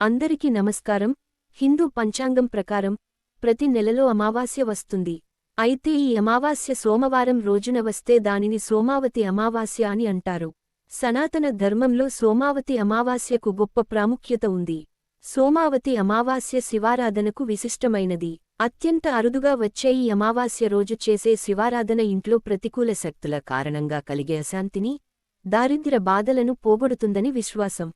అందరికీ నమస్కారం. హిందూ పంచాంగం ప్రకారం ప్రతి నెలలో అమావాస్య వస్తుంది. అయితే ఈ అమావాస్య సోమవారం రోజున వస్తే దానిని సోమావతి అమావాస్య అని అంటారు. సనాతన ధర్మంలో సోమావతి అమావాస్యకు గొప్ప ప్రాముఖ్యత ఉంది. సోమావతి అమావాస్య శివారాధనకు విశిష్టమైనది. అత్యంత అరుదుగా వచ్చే ఈ అమావాస్య రోజు చేసే శివారాధన ఇంట్లో ప్రతికూల శక్తుల కారణంగా కలిగే అశాంతిని దారిద్ర్య బాధలను పోగొడుతుందని విశ్వాసం.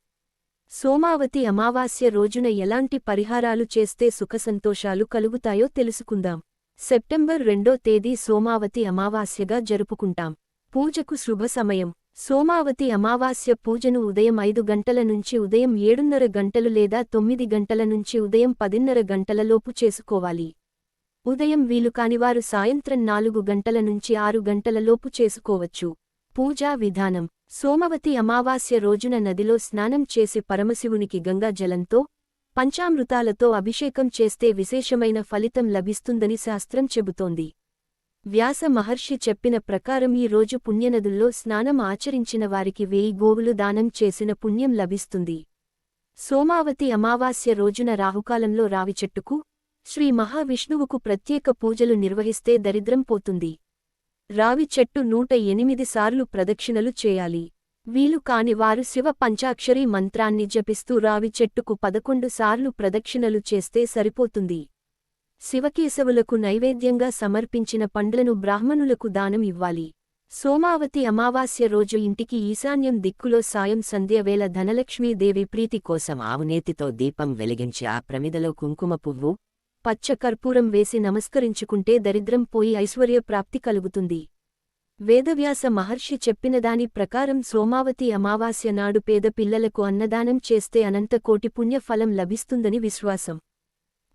సోమావతి అమావాస్య రోజున ఎలాంటి పరిహారాలు చేస్తే సుఖసంతోషాలు కలుగుతాయో తెలుసుకుందాం. సెప్టెంబర్ రెండో తేదీ సోమావతి అమావాస్యగా జరుపుకుంటాం. పూజకు శుభ సమయం. సోమావతి అమావాస్య పూజను ఉదయం ఐదు గంటల నుంచి ఉదయం ఏడున్నర గంటలు లేదా తొమ్మిది గంటల నుంచి ఉదయం పదిన్నర గంటలలోపు చేసుకోవాలి. ఉదయం వీలు కానివారు సాయంత్రం నాలుగు గంటల నుంచి ఆరు గంటలలోపు చేసుకోవచ్చు. పూజా విధానం. సోమవతి అమావాస్య రోజున నదిలో స్నానం చేసి పరమశివునికి గంగా జలంతో పంచామృతాలతో అభిషేకం చేస్తే విశేషమైన ఫలితం లభిస్తుందని శాస్త్రం చెబుతోంది. వ్యాస మహర్షి చెప్పిన ప్రకారం ఈ రోజు పుణ్యనదుల్లో స్నానం ఆచరించిన వారికి వేయి గోవులు దానం చేసిన పుణ్యం లభిస్తుంది. సోమావతి అమావాస్య రోజున రాహుకాలంలో రావి చెట్టుకు శ్రీ మహావిష్ణువుకు ప్రత్యేక పూజలు నిర్వహిస్తే దరిద్రం పోతుంది. రావి చెట్టు నూట ఎనిమిది సార్లు ప్రదక్షిణలు చేయాలి. వీలు కాని వారు శివ పంచాక్షరి మంత్రాన్ని జపిస్తూ రావి చెట్టుకు పదకొండు సార్లు ప్రదక్షిణలు చేస్తే సరిపోతుంది. శివకేశవులకు నైవేద్యంగా సమర్పించిన పండ్లను బ్రాహ్మణులకు దానం ఇవ్వాలి. సోమావతి అమావాస్య రోజు ఇంటికి ఈశాన్యం దిక్కులో సాయం సంధ్యవేళ ధనలక్ష్మీదేవి ప్రీతి కోసం ఆవునేతితో దీపం వెలిగించి ఆ ప్రమిదలో కుంకుమ పువ్వు పచ్చ కర్పూరం వేసి నమస్కరించుకుంటే దరిద్రం పోయి ఐశ్వర్యప్రాప్తి కలుగుతుంది. వేదవ్యాస మహర్షి చెప్పినదాని ప్రకారం సోమావతి అమావాస్య నాడు పేద పిల్లలకు అన్నదానం చేస్తే అనంత కోటి పుణ్యఫలం లభిస్తుందని విశ్వాసం.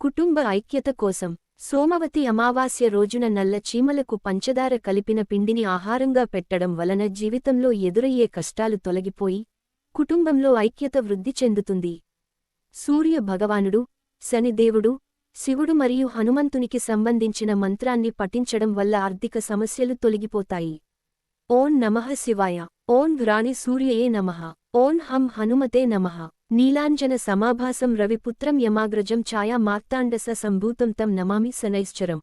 కుటుంబ ఐక్యత కోసం సోమవతి అమావాస్య రోజున నల్ల చీమలకు పంచదార కలిపిన పిండిని ఆహారంగా పెట్టడం వలన జీవితంలో ఎదురయ్యే కష్టాలు తొలగిపోయి కుటుంబంలో ఐక్యత వృద్ధి చెందుతుంది. సూర్య భగవానుడు శనిదేవుడు శివుడు మరియు హనుమంతునికి సంబంధించిన మంత్రాన్ని పఠించడం వల్ల ఆర్థిక సమస్యలు తొలగిపోతాయి. ఓం నమః శివాయ. ఓం వ్రాణి సూర్యయే నమః. ఓం హం హనుమతే నమః. నీలాంజన సమాభాసం రవిపుత్రం యమాగ్రజం ఛాయా మార్తాండస సంభూతం తం నమామి శనైశ్చరం.